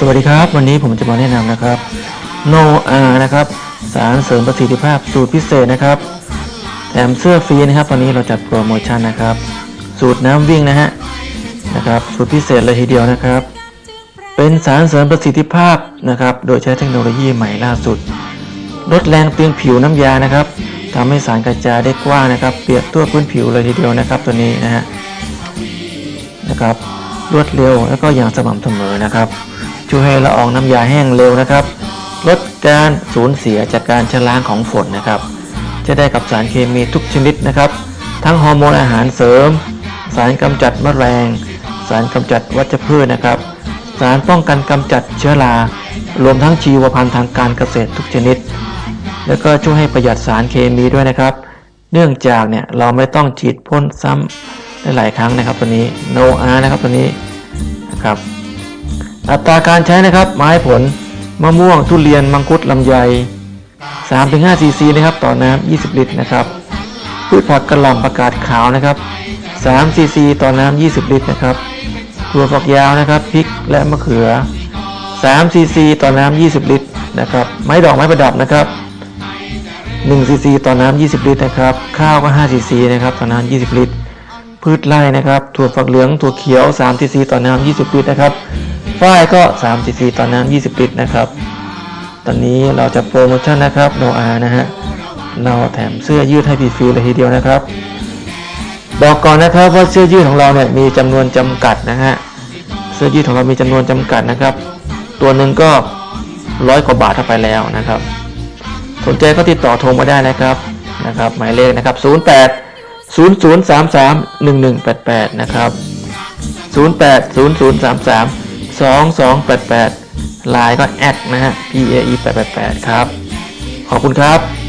สวัสดีครับ วันนี้ผมจะมาแนะนำนะครับ No R นะครับ สารเสริมประสิทธิภาพสูตรพิเศษนะครับ แถมเสื้อฟรีนะครับ ตอนนี้เราจัดโปรโมชั่นนะครับ สูตรน้ำวิ่งนะฮะนะครับสูตรพิเศษเลยทีเดียวนะครับ เป็นสารเสริมประสิทธิภาพนะครับ โดยใช้เทคโนโลยีใหม่ล่าสุด ลดแรงเปลืองผิวน้ำยานะครับทำให้สารกระจายได้กว้างนะครับ เปียกทั่วพื้นผิวเลยทีเดียวนะครับ ตัวนี้นะฮะนะครับรวดเร็วแล้วก็อย่างสม่ำเสมอนะครับ ช่วยให้ละอองน้ำยาแห้งเร็วนะครับ ลดการสูญเสียจากการชะล้างของฝนนะครับ จะได้กับสารเคมีทุกชนิดนะครับ ทั้งฮอร์โมนอาหารเสริม สารกำจัดแมลง สารกำจัดวัชพืชนะครับ สารป้องกันกำจัดเชื้อรารวมทั้งชีวพันธุ์ทางการเกษตรทุกชนิด แล้วก็ช่วยให้ประหยัดสารเคมีด้วยนะครับ เนื่องจากเนี่ยเราไม่ต้องฉีดพ่นซ้ำได้หลายครั้งนะครับตัวนี้ no R นะครับตัวนี้นะครับ อัตราการใช้นะครับ ไม้ผลมะม่วงทุเรียนมังคุดลำไย 3-5ซีซีนะครับต่อน้ำ20 ลิตรนะครับพืชผักกระหล่ำประกาศขาวนะครับ3ซีซีต่อน้ำ20 ลิตรนะครับถั่วฝักยาวนะครับพริกและมะเขือ3ซีซีต่อน้ำ20 ลิตรนะครับ ไม้ดอกไม้ประดับนะครับ1ซีซีต่อน้ำ20 ลิตรนะครับ ข้าวก็5ซีซีนะครับต่อน้ำ20 ลิตร พืชไร่นะครับ ถั่วฝักเหลืองถั่วเขียว3ซีซีต่อน้ำ20 ลิตรนะครับ ฝ้ายก็3ซีซีต่อน้ำ20 ลิตรนะครับ ตอนนี้เราจะโปรโมชั่นนะครับโนอานะฮะ เราแถมเสื้อยืดให้ฟรีๆเลยทีเดียวนะครับ บอกก่อนนะครับว่าเสื้อยืดของเราเนี่ยมีจำนวนจำกัดนะฮะ เสื้อยืดของเรามีจำนวนจำกัดนะครับ ตัวหนึ่งก็ร้อยกว่าบาทเข้าไปแล้วนะครับ สนใจก็ติดต่อโทรมาได้นะครับ นะครับ หมายเลขนะครับ 08 0033 1188 นะครับ 08 0033 2288 ไลน์ก็แอดนะฮะ p a e 888 ครับ ขอบคุณครับ